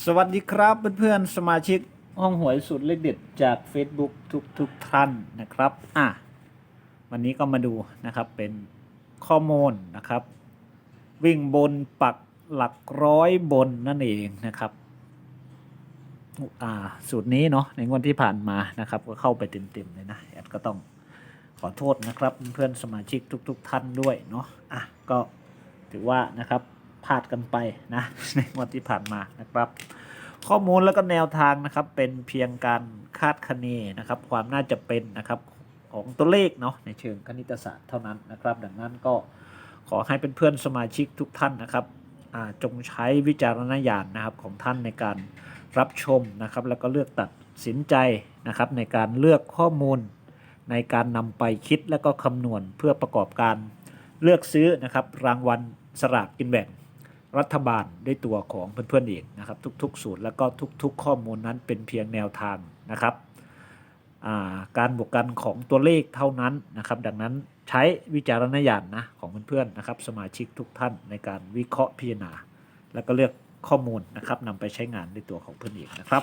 สวัสดีครับเพื่อนๆสมาชิกห้องหวยสุดเลขเด็ดจาก Facebook ทุกทุกๆท่านนะครับอะวันนี้ก็มาดูนะครับเป็นข้อมูลนะครับ วิ่งบนปักหลักร้อยบนนั่นเองนะครับอ่าสูตรนี้เนาะในงวดที่ผ่านมานะครับ ก็เข้าไปเต็มๆเลยนะแอดก็ต้องขอโทษนะครับ เพื่อนๆสมาชิกทุก ๆ ท่านด้วยเนาะอะก็ถือว่านะครับ พลาดกันไปนะในงวดที่ผ่านมานะครับ ข้อมูลแล้วก็แนวทางนะครับ เป็นเพียงการคาดคะเนนะครับ ความน่าจะเป็นนะครับของตัวเลขเนาะในเชิงคณิตศาสตร์เท่านั้นนะครับ ดังนั้นก็ขอให้เป็นเพื่อนสมาชิกทุกท่านนะครับจงใช้วิจารณญาณนะครับของท่านในการรับชมนะครับ แล้วก็เลือกตัดสินใจนะครับ ในการเลือกข้อมูลในการนำไปคิดและก็คำนวณเพื่อประกอบการเลือกซื้อนะครับ รางวัลสลากกินแบ่ง รัฐบาลด้วยตัวของเพื่อนๆเองนะครับ ทุกๆ สูตรแล้วก็ทุก ๆ ข้อมูลนั้นเป็นเพียงแนวทางนะครับาการบวกกันของตัวเลขเท่านั้นนะครับ ดังนั้นใช้วิจารณญาณนะของเพื่อนๆนะครับ สมาชิกทุกท่านในการวิเคราะห์พิจารณา แล้วก็เลือกข้อมูลนะครับนำไปใช้งานด้ตัวของเพื่อนเองนะครับ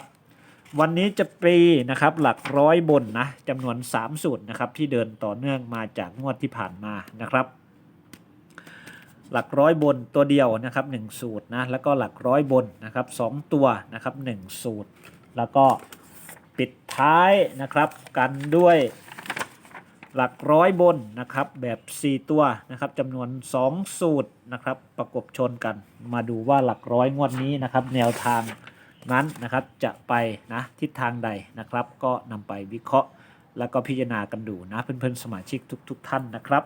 วันนี้จะปีนะครับหลักร้อยบนนะจำนวน 3 สูตรนะครับที่เดินต่อเนื่องมาจากงวดที่ผ่านมานะครับ หลักร้อยบนตัวเดียวนะครับ1สูตรนะแล้วก็หลักร้อยบนนะครับ2ตัวนะครับ1สูตร แล้วก็ปิดท้ายนะครับกันด้วยหลักร้อยบนนะครับแบบ 4 ตัวนะครับจำนวน 2 สูตรนะครับประกบชนกัน มาดูว่าหลักร้อยงวดนี้นะครับแนวทางนั้นนะครับจะไปนะทิศทางใดนะครับ ก็นำไปวิเคราะห์ แล้วก็พิจารณากันดูนะเพื่อนๆสมาชิกทุก ๆ ท่านนะครับ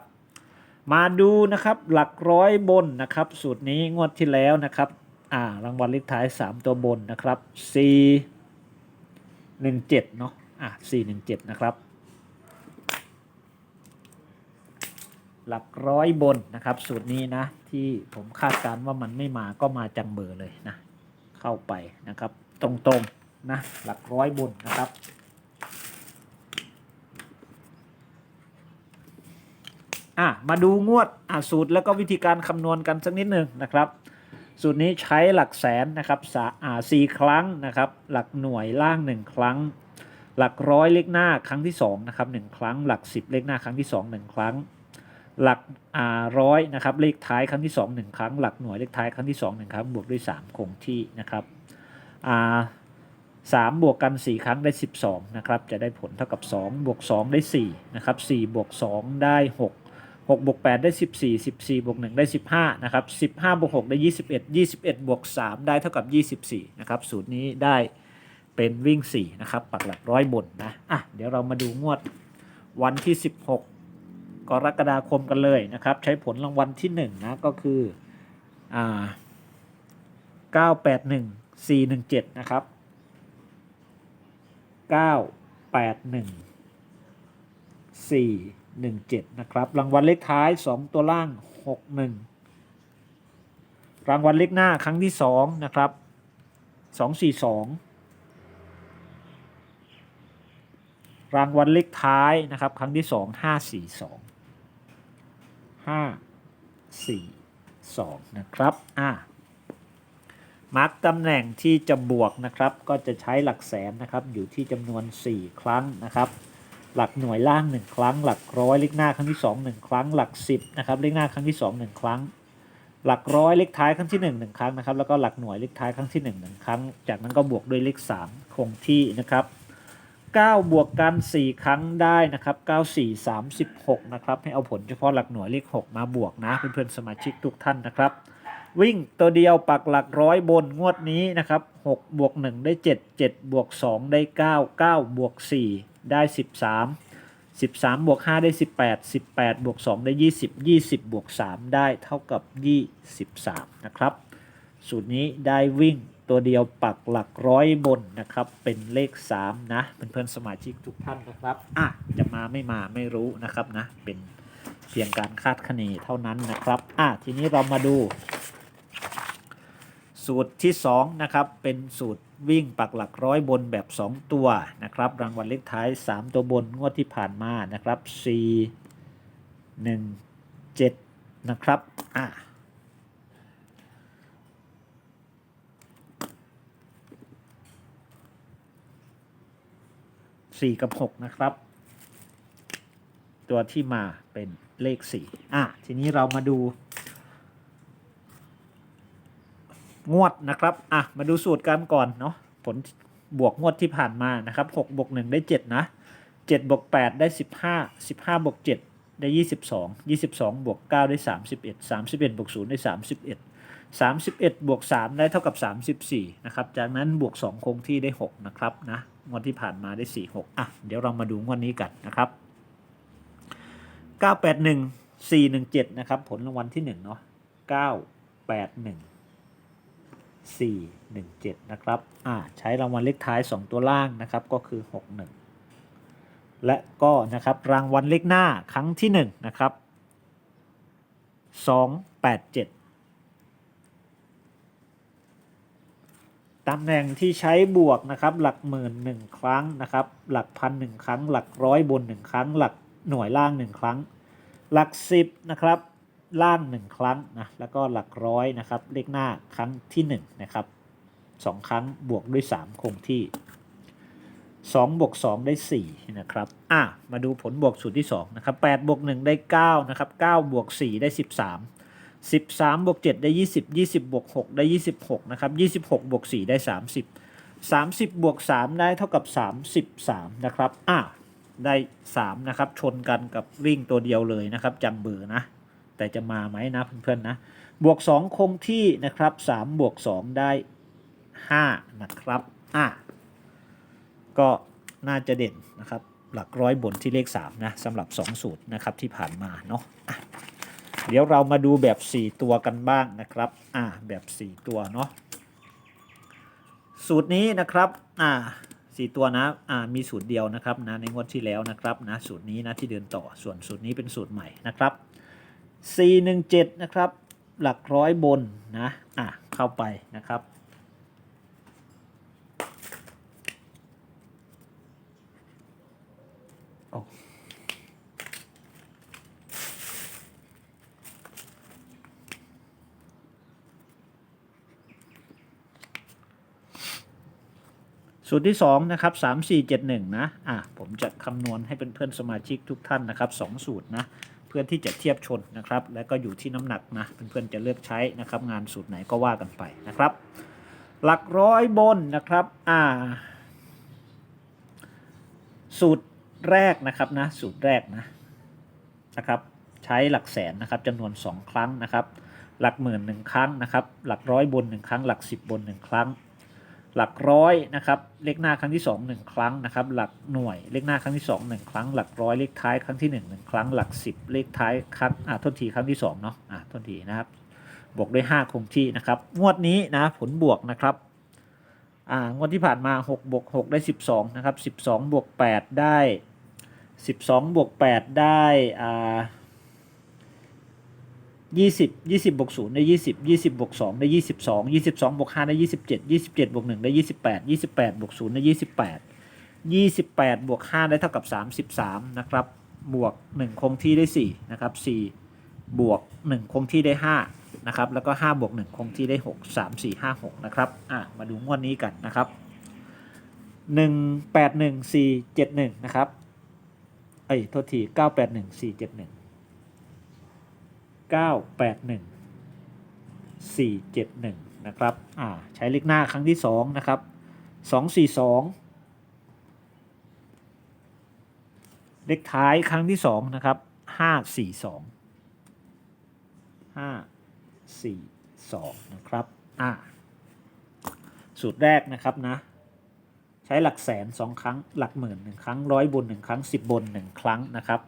มาดูนะครับหลักร้อยบนนะครับ สูตรนี้งวดที่แล้วนะครับ อ่ารางวัลเลขท้าย 3 ตัวบนนะครับ C 1 7เนาะอะ4 1 7นะครับ หลักร้อยบนนะครับ สูตรนี้นะ ที่ผมคาดการณ์ว่ามันไม่มาก็มาจังเบอร์เลยนะ เข้าไปนะครับ ตรงๆนะหลักร้อยบนนะครับ อะมาดูงวดอะสูตรแล้วก็วิธีการคำนวณกันสักนิดหนึ่งนะครับ สูตรนี้ใช้หลักแสนนะครับสาอ่าสี่ครั้งนะครับ หลักหน่วยล่างหนึ่งครั้ง หลักร้อยเลขหน้าครั้งที่สองนะครับหนึ่งครั้ง หลักสิบเลขหน้าครั้งที่สองหนึ่งครั้ง หลักอ่าร้อยนะครับเลขท้ายครั้งที่สองหนึ่งครั้ง หลักหน่วยเลขท้ายครั้งที่สองหนึ่งครั้งบวกด้วยสามคงที่นะครับอ่าสามบวกกันสี่ครั้งได้สิบสองนะครับจะได้ผลเท่ากับสองบวกสองได้สี่นะครับสี่บวกสองได้หก 6บวก8ได้ 14 14บวก1ได้ 15นะครับ15บวก6ได้ 21 21บวก3ได้เท่ากับ 24นะครับสูตรนี้ได้เป็นวิ่ง 4 นะครับ ปักหลักร้อยบนนะอะเดี๋ยวเรามาดูงวดวันที่ 16 กรกฎาคมกันเลยนะครับ ใช้ผลรางวัลที่ 1 นะก็คืออ่า981 417นะครับ981 4 1 7 นะครับ รางวัลเลขท้าย 2 ตัวล่าง 6 1 รางวัลเลขหน้าครั้งที่ 2 นะครับ 2 4 2 รางวัลเลขท้ายนะครับ ครั้งที่ 2 5 4 2 5 4 2 นะครับอะมาร์กตำแหน่งที่จะบวกนะครับ ก็จะใช้หลักแสนนะครับ อยู่ที่จำนวน 4 ครั้งนะครับ หลักหน่วยล่าง1ครั้ง หลักร้อยเลขหน้าครั้งที่2 1ครั้ง หลัก10นะครับเลขหน้าครั้งที่2 1ครั้ง หลักร้อยเลขท้ายครั้งที่1 1ครั้งนะครับแล้วก็หลักหน่วยเลขท้ายครั้งที่1 1ครั้ง จากนั้นก็บวกด้วยเลข3คงที่นะครับ9 บวกกัน 4 ครั้งได้นะครับ 9 4 36 นะครับ ให้เอาผลเฉพาะหลักหน่วยเลข 6 มาบวกนะ เพื่อนๆสมาชิกทุกท่านนะครับ วิ่งตัวเดียวปักหลักร้อยบนงวดนี้นะครับ 6 บวก 1 ได้ 7 7 บวก 2 ได้ 9 9 บวก 4 ได้ 13 13บวก5ได้ 18 18บวก2ได้ 20 20บวก3ได้เท่ากับ 23 นะครับ สูตรนี้ได้วิ่งตัวเดียวปักหลักร้อยบนนะครับ เป็นเลข 3 นะเพื่อนๆสมาชิกทุกท่านนะครับอะจะมาไม่มาไม่รู้นะครับนะ เป็นเพียงการคาดคะเนเท่านั้นนะครับอะทีนี้เรามาดู สูตรที่ 2 นะครับ เป็นสูตร วิ่งปักหลักร้อยบนแบบ 2 ตัวนะครับ รางวัลเล็กท้าย 3 ตัวบนงวดที่ผ่านมานะครับ 4 1 7 นะครับอะสี่กับหกนะครับ ตัวที่มาเป็นเลขสี่อะทีนี้เรามาดู งวดนะครับ อะ มาดูสูตรกันก่อนเนาะ ผลบวกงวดที่ผ่านมานะครับ6บวก1ได้ 7 นะ7บวก8ได้ 15 15บวก7ได้ 22 22บวก9ได้ 31 31บวก0ได้ 31 31บวก3ได้เท่ากับ 34นะครับ จากนั้นบวก 2 คงที่ได้ 6 นะครับนะ งวดที่ผ่านมาได้ 4 6 อะ เดี๋ยวเรามาดูงวดนี้กันนะครับ 981 417 นะครับ ผลรางวัลที่ 1 เนาะ981 417 นะครับ อ่า ใช้รางวัลเลขท้าย 2 ตัวล่างนะครับ ก็คือ 61 และก็นะครับรางวัลเลขหน้าครั้งที่ 1 นะครับ 287 ตำแหน่งที่ใช้บวกนะครับ หลักหมื่นหนึ่งครั้งนะครับ หลักพันหนึ่งครั้ง หลักร้อยบนหนึ่งครั้ง หลักหน่วยล่างหนึ่งครั้ง หลักสิบนะครับ ล่างหนึ่งครั้งนะแล้วก็หลักร้อยนะครับเลขหน้าครั้งที่หนึ่งนะครับสองครั้งบวกด้วยสามคงที่สองบวกสองได้สี่นะครับอะมาดูผลบวกสูตรที่สองนะครับแปดบวกหนึ่งได้เก้านะครับเก้าบวกสี่ได้สิบสามสิบสามบวกเจ็ดได้ยี่สิบยี่สิบบวกหกได้ยี่สิบหกนะครับยี่สิบหกบวกสี่ได้สามสิบสามสิบบวกสามได้เท่ากับสามสิบสามนะครับอะได้สามนะครับ ชนกันกับวิ่งตัวเดียวเลยนะครับจังเบอร์นะ แต่จะมาไหมนะเพื่อนๆนะบวกสองคงที่นะครับสามบวกสองได้ห้านะครับอะก็น่าจะเด่นนะครับ หลักร้อยบนที่เลขสามนะสำหรับสองสูตรนะครับที่ผ่านมาเนาะะเดี๋ยวเรามาดูแบบ 4 ตัวกันบ้างนะครับอ่าแบบ 4 ตัวเนาะสูตรนี้นะครับอ่าสี่ตัวนะอ่ามีสูตรเดียวนะครับนะในงวดที่แล้วนะครับนะสูตรนี้นะที่เดินต่อส่วนสูตรนี้เป็นสูตรใหม่นะครับ 417 นะครับ หลักร้อยบนนะ อ่าเข้าไปนะครับสูตรที่ 2 นะครับ 3 4 7 1 นะ อะ ผมจะคำนวณให้เป็นเพื่อนๆสมาชิกทุกท่านนะครับ 2 สูตรนะ พื่อนที่จะเทียบชนนะครับ แล้วก็อยู่ที่น้ำหนักนะเพื่อนๆจะเลือกใช้นะครับ งานสูตรไหนก็ว่ากันไปนะครับ หลักร้อยบนนะครับอ่าสูตรแรกนะครับนะสูตรแรกนะนะครับ ใช้หลักแสนนะครับจำนวน 2 ครั้งนะครับ หลักหมื่นหนึ่งครั้งนะครับ หลักร้อยบนหนึ่งครั้ง หลักสิบบนหนึ่งครั้ง หลักร้อยนะครับเลขหน้าครั้งที่ 2 1 ครั้งนะครับหลักหน่วยเลขหน้าครั้งที่ 2 1 ครั้ง หลักร้อยเลขท้ายครั้งที่1 1ครั้งหลัก 10 เลขท้ายครั้งอ่าทษทีครั้งที่2เนาะอ่าทษทีนะครับบวกด้วย5คงที่นะครับงวดนี้นะผลบวกนะครับอ่างวดที่ผ่านมา6บวก6ได้ 12นะครับ12บวก8ได้ 12บวก8ได้อ่า ยี่สิบยี่สิบบวกศูนย์ได้ยี่สิบยี่สิบบวกสองได้ยี่สิบสองยี่สิบสองบวกห้าได้ยี่สิบเจ็ดยี่สิบเจ็ดบวกหนึ่งได้ยี่สิบแปดยี่สิบแปดบวกศูนย์ได้ยี่สิบแปดยี่สิบแปดบวกห้าได้เท่ากับสามสิบสามนะครับบวกหนึ่งคงที่ได้สี่นะครับสี่บวกหนึ่งคงที่ได้ห้านะครับแล้วก็ห้าบวกหนึ่งคงที่ได้หกสามสี่ห้าหกนะครับอะมาดูงวดนี้กันนะครับหนึ่งแปดหนึ่งสี่เจ็ดหนึ่งนะครับเอ้ยโทษทีเก้าแปดหนึ่งสี่เจ็ดหนึ่ง 471 นะครับอ่าใช้เลขหน้าครั้งที่ 2 นะครับ 242 เลขท้ายครั้งที่ 2 นะครับ 542 542 นะครับอ่าสูตรแรกนะครับนะ ใช้หลักแสน 2 ครั้งหลักหมื่น 1 ครั้งร้อยบน 1 ครั้ง 10 บน 1 ครั้งนะครับ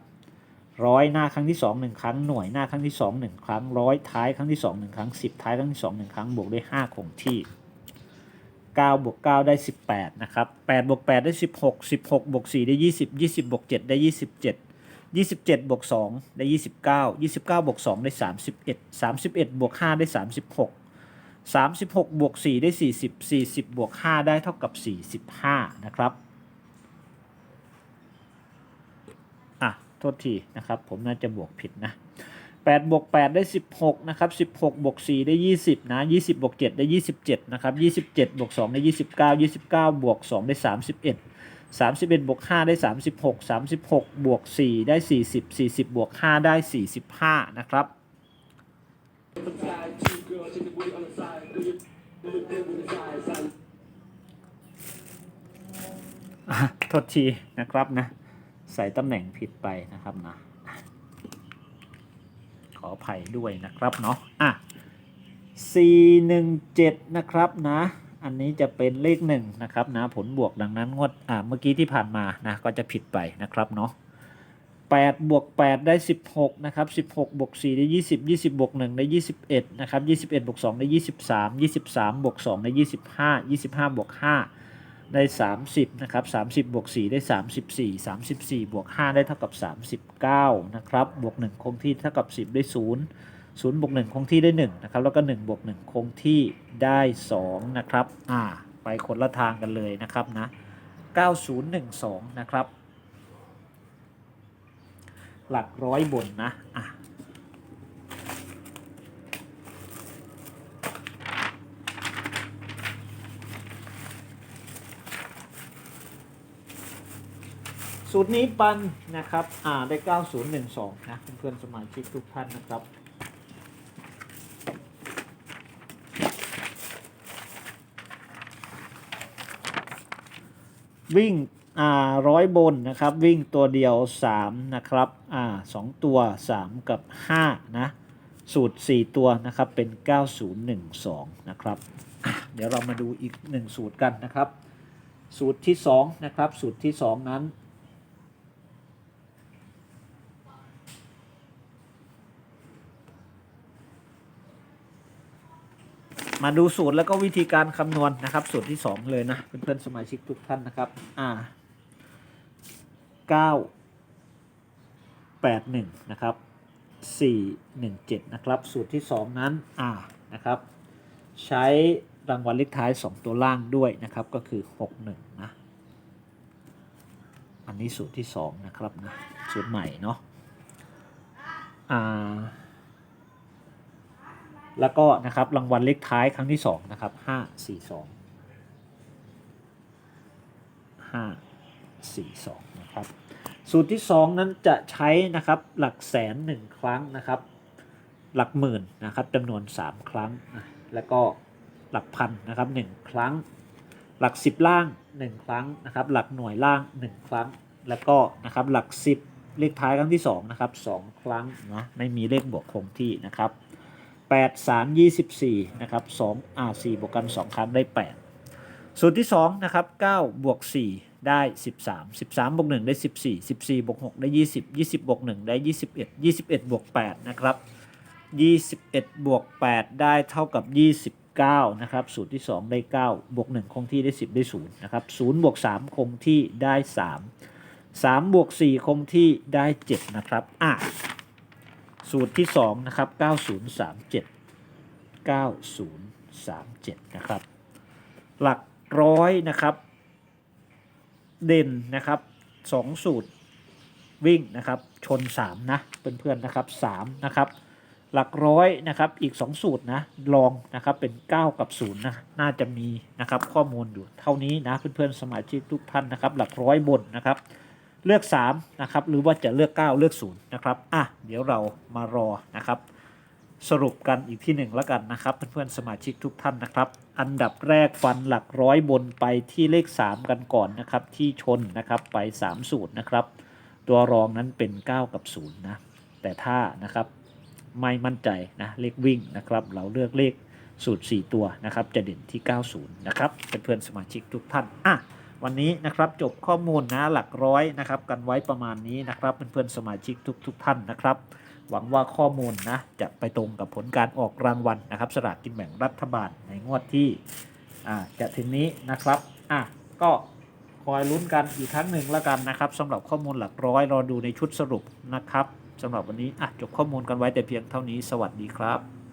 ร้อยหน้าครั้งที่สองหนึ่งครั้งหน่วยหน้าครั้งที่สองหนึ่งครั้งร้อยท้ายครั้งที่สองหนึ่งครั้งสิบท้ายครั้งที่สองหนึ่งครั้งบวกด้วยห้าคงที่เก้าบวกเก้าได้สิบแปดนะครับแปดบวกแปดได้สิบหกสิบหกบวกสี่ได้ยี่สิบยี่สิบบวกเจ็ดได้ยี่สิบเจ็ดยี่สิบเจ็ดบวกสองได้ยี่สิบเก้ายี่สิบเก้าบวกสองได้สามสิบเอ็ดสามสิบเอ็ดบวกห้าได้สามสิบหกสามสิบหกบวกสี่ได้สี่สิบสี่สิบบวกห้าได้เท่ากับสี่สิบห้านะครับ อะ โท ษทีนะครับผมน่าจะบวกผิดนะ8บวก8ได้ 16นะครับ16บวก4ได้ 20นะ20บวก7ได้ 27นะครับ27บวก2ได้ 29 29บวก2ได้ 31 31บวก5ได้ 36 36บวก4ได้ 40 40บวก5ได้ 45 นะครับโทษทีนะครับนะ ใส่ตำแหน่งผิดไปนะครับนะขออภัยด้วยนะครับเนาะอะ417 นะครับนะอันนี้จะเป็นเลขหนึ่งนะครับนะผลบวกดังนั้นงวดอ่าเมื่อกี้ที่ผ่านมานะก็จะผิดไปนะครับเนาะ8บวก8ได้ 16นะครับ16บวก4ได้20 20บวก1ได้21นะครับ21บวก2ได้23 23บวก2ได้25 25บวก5 ได้ 30นะครับ30บวก4ได้ 34 34บวก5ได้เท่ากับ 39นะครับบวก 1 คงที่เท่ากับ 10 ได้ 0 0บวก1คงที่ได้1นะครับแล้วก็1บวก1คงที่ได้2นะครับอ่าไปคนละทางกันเลยนะครับนะ9012นะครับหลักร้อยบนนะอะ สูตรนี้ปันนะครับ อ่าได้9012นะเพื่อนๆสมาชิกทุกท่านนะครับวิ่งอ่าร้อยบนนะครับ วิ่งตัวเดียว 3 นะครับอ่าสองตัว 3 กับ 5 นะ สูตร 4 ตัวนะครับ เป็น 9012 นะครับเดี๋ยวเรามาดูอีก 1 สูตรกันนะครับ สูตรที่ 2 นะครับ สูตรที่ 2 นั้น มาดูสูตรแล้วก็วิธีการคำนวณนะครับ สูตรที่ 2 เลยนะเพื่อนๆสมาชิกทุกท่านนะครับ อ่า9 8 1 นะครับ 4 1 7 นะครับ สูตรที่ 2 นั้น อ่านะครับ ใช้รางวัลเลขท้าย 2 ตัวล่างด้วยนะครับก็คือ 6 1 นะ อันนี้สูตรที่ 2 นะครับนะสูตรใหม่เนาะอ่า แล้วก็นะครับรางวัลเลขท้ายครั้งที่2นะครับ5 4 2 5 4 2นะครับสูตรที่ 2 นั้นจะใช้นะครับหลักแสน 1 ครั้งนะครับ หลักหมื่นนะครับจำนวน 3 ครั้ง แล้วก็หลักพันนะครับ1ครั้ง หลัก 10 ล่าง 1 ครั้งนะครับหลักหน่วยล่าง 1 ครั้ง แล้วก็นะครับหลัก 10 เลขท้ายครั้งที่2นะครับ2ครั้งนะไม่มีเลขบวกคงที่นะครับ 8 3 24นะครับ2อ่า4บวกกัน 2 ครั้งได้ 8 สูตรที่ 2 นะครับ 9 บวก 4 ได้ 13 13 บวก 1 ได้ 14 14 บวก 6 ได้ 20 20 บวก 1 ได้ 21 21 บวก 8 นะครับ 21 บวก 8 ได้เท่ากับ 29 นะครับ สูตรที่ 2 ได้ 9 บวก 1 คงที่ได้ 10 ได้ 0 นะครับ 0 บวก 3 คงที่ได้ 3 3 บวก 4 คงที่ได้ 7 นะครับ อะ สูตรที่2นะครับ9037 9037นะครับ หลักร้อยนะครับ เด่นนะครับ2สูตรวิ่งนะครับ ชน 3 นะเพื่อนๆนะครับ3นะครับหลักร้อยนะครับอีก 2 สูตรนะลองนะครับเป็น 9 กับ0นะน่าจะมีนะครับข้อมูลอยู่เท่านี้นะเพื่อนๆสมาชิกทุกท่านนะครับ หลักร้อยบนนะครับ เลือก3นะครับหรือว่าจะเลือก 9 เลือก0นะครับอะเดี๋ยวเรามารอนะครับสรุปกันอีกที่หนึ่งแล้วกันนะครับเพื่อนๆสมาชิกทุกท่านนะครับ อันดับแรกฟันหลักร้อยบนไปที่เลข 3 กันก่อนนะครับ ที่ชนนะครับไป3สูตรนะครับ ตัวรองนั้นเป็น 9 กับ0นะแต่ถ้านะครับไม่มั่นใจนะเลขวิ่งนะครับ เราเลือกเลขสูตร 4 ตัวนะครับ จะเด่นที่ 90 นะครับเพื่อนๆสมาชิกทุกท่านอะ วันนี้นะครับจบข้อมูลนะหลักร้อยนะครับ กันไว้ประมาณนี้นะครับเพื่อนๆสมาชิกทุกทุกๆท่านนะครับ หวังว่าข้อมูลนะจะไปตรงกับผลการออกรางวัลนะครับสลากกินแบ่งรัฐบาลในงวดที่จะถึงนี้นะครับอะก็คอยลุ้นกันอีกครั้งหนึ่งแล้วกันนะครับสำหรับข้อมูลหลักร้อยรอดูในชุดสรุปนะครับสำหรับวันนี้อะจบข้อมูลกันไว้แต่เพียงเท่านี้สวัสดีครับ